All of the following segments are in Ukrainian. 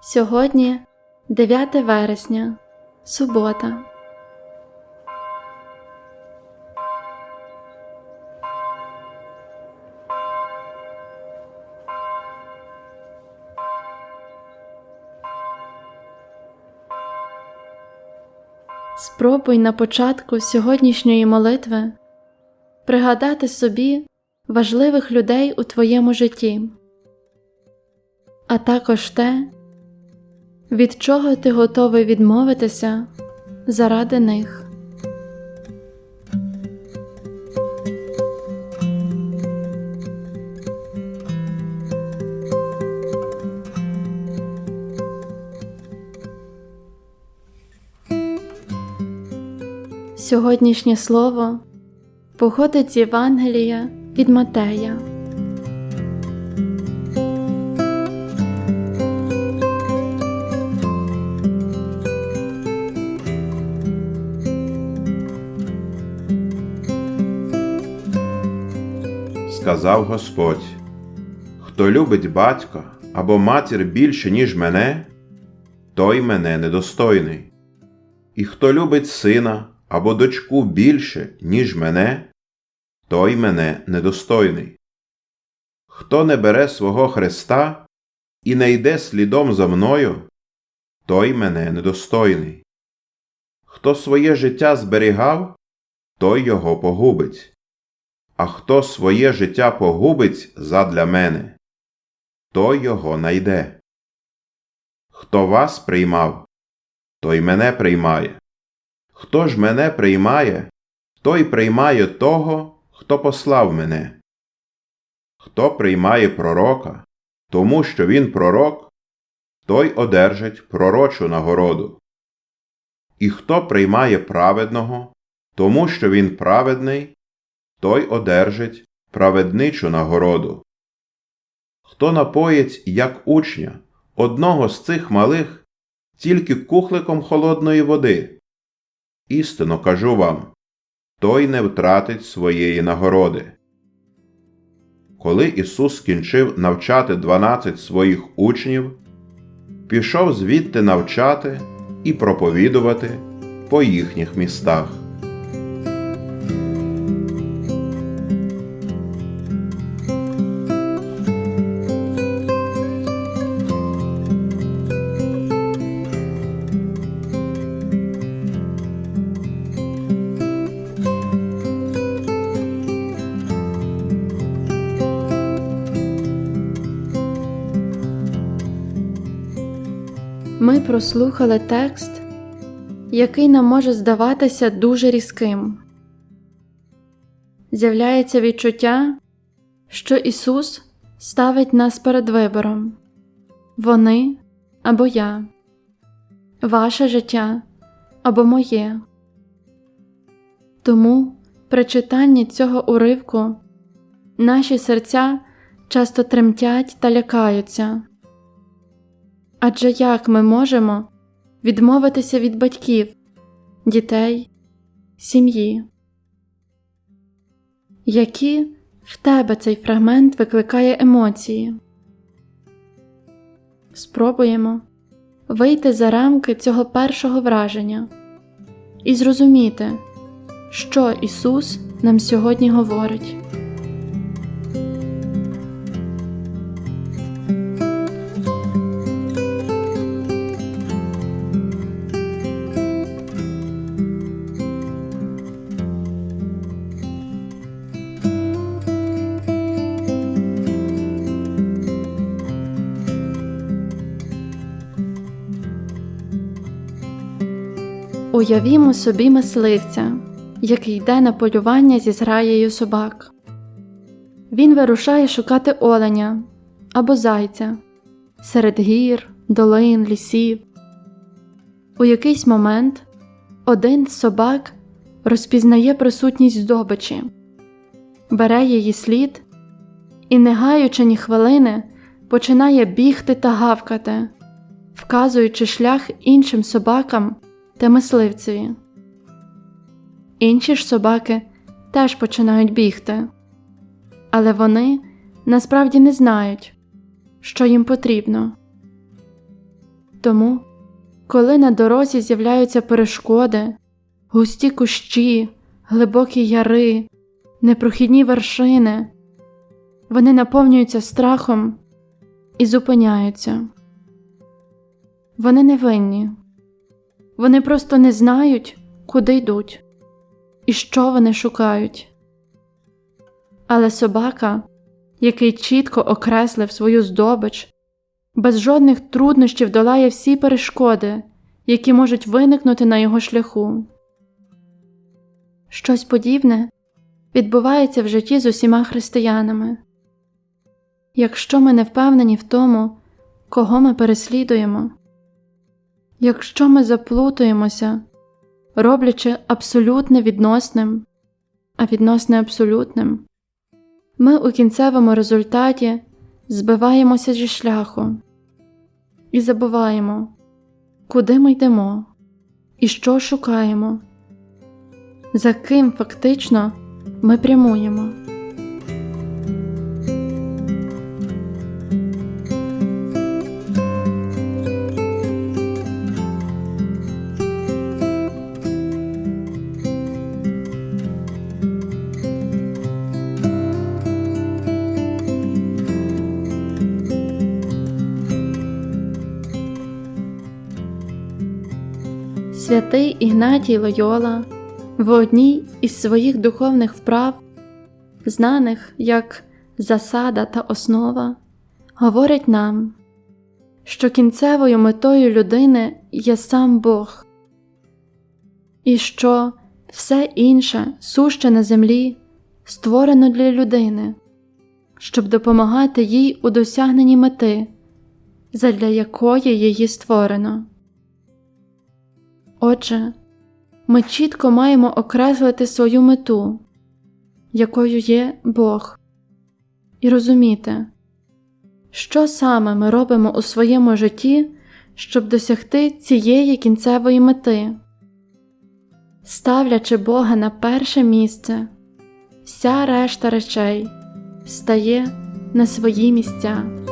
Сьогодні 9 вересня, субота. Спробуй на початку сьогоднішньої молитви пригадати собі важливих людей у твоєму житті, а також те, від чого ти готовий відмовитися заради них. Сьогоднішнє слово походить з Євангелія від Матея. Сказав Господь: Хто любить батька або матір більше, ніж мене, той мене недостойний. І хто любить сина або дочку більше, ніж мене, той мене недостойний. Хто не бере свого Христа і не йде слідом за мною, той мене недостойний. Хто своє життя зберігав, той його погубить а хто своє життя погубить задля мене, той його найде. Хто вас приймав, той мене приймає. Хто ж мене приймає, той приймає того, хто послав мене. Хто приймає пророка, тому що він пророк, той одержить пророчу нагороду. І хто приймає праведного, тому що він праведний, той одержить праведничу нагороду. Хто напоїть, як учня, одного з цих малих тільки кухликом холодної води, істинно кажу вам, той не втратить своєї нагороди. Коли Ісус скінчив навчати дванадцять своїх учнів, пішов звідти навчати і проповідувати по їхніх містах. Прослухали текст, який нам може здаватися дуже різким. З'являється відчуття, що Ісус ставить нас перед вибором вони або я, ваше життя або моє. Тому при читанні цього уривку наші серця часто тремтять та лякаються. Адже як ми можемо відмовитися від батьків, дітей, сім'ї? Які в тебе цей фрагмент викликає емоції? Спробуємо вийти за рамки цього першого враження і зрозуміти, що Ісус нам сьогодні говорить. Уявімо собі мисливця, який йде на полювання зі зграєю собак. Він вирушає шукати оленя або зайця серед гір, долин, лісів. У якийсь момент один з собак розпізнає присутність здобичі, бере її слід і, не гаючи ні хвилини, починає бігти та гавкати, вказуючи шлях іншим собакам та мисливцеві. Інші ж собаки теж починають бігти, але вони насправді не знають, що їм потрібно. тому, коли на дорозі з'являються перешкоди, густі кущі, глибокі яри, непрохідні вершини, вони наповнюються страхом і зупиняються. Вони не винні, вони просто не знають, куди йдуть і що вони шукають. Але собака, який чітко окреслив свою здобич, без жодних труднощів долає всі перешкоди, які можуть виникнути на його шляху. Щось подібне відбувається в житті з усіма християнами. Якщо ми не впевнені в тому, кого ми переслідуємо, якщо ми заплутуємося, роблячи абсолютне відносним, а відносне абсолютним, ми у кінцевому результаті збиваємося зі шляху і забуваємо, куди ми йдемо і що шукаємо, за ким фактично ми прямуємо. Святий Ігнатій Лойола в одній із своїх духовних вправ, знаних як засада та основа, говорить нам, що кінцевою метою людини є сам Бог, і що все інше, суще на землі, створено для людини, щоб допомагати їй у досягненні мети, задля якої її створено. Отже, ми чітко маємо окреслити свою мету, якою є Бог, і розуміти, що саме ми робимо у своєму житті, щоб досягти цієї кінцевої мети. Ставлячи Бога на перше місце, вся решта речей стає на свої місця.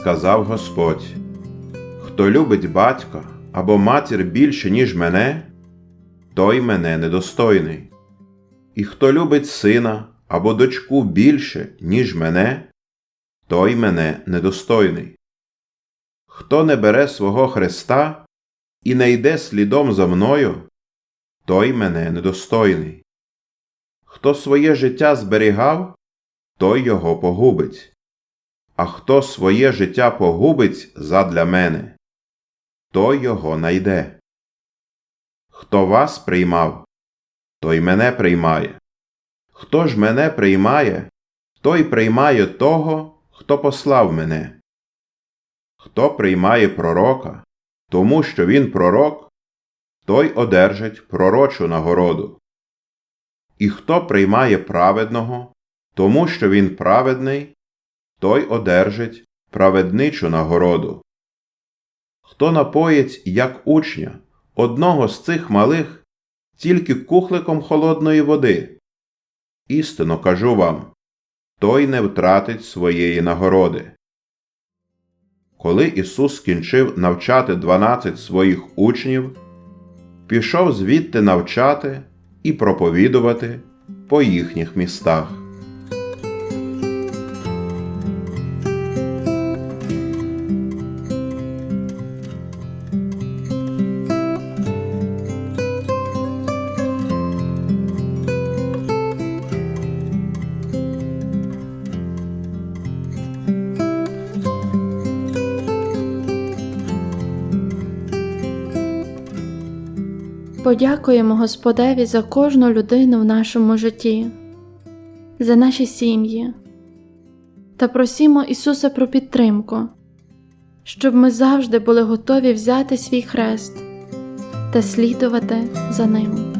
Сказав Господь: Хто любить батька або матір більше, ніж мене, той мене недостойний. І хто любить сина або дочку більше, ніж мене, той мене недостойний. Хто не бере свого Христа і не йде слідом за мною, той мене недостойний. Хто своє життя зберігав, той його погубить. А хто своє життя погубить задля мене, той його найде. Хто вас приймав, той мене приймає. Хто ж мене приймає, той приймає того, хто послав мене. Хто приймає пророка, тому що він пророк, той одержить пророчу нагороду. І хто приймає праведного, тому що він праведний, той одержить праведничу нагороду. Хто напоїть, як учня, одного з цих малих тільки кухликом холодної води, істинно кажу вам, той не втратить своєї нагороди. Коли Ісус скінчив навчати дванадцять своїх учнів, пішов звідти навчати і проповідувати по їхніх містах. Подякуємо Господеві за кожну людину в нашому житті, за наші сім'ї та просімо Ісуса про підтримку, щоб ми завжди були готові взяти свій хрест та слідувати за ним.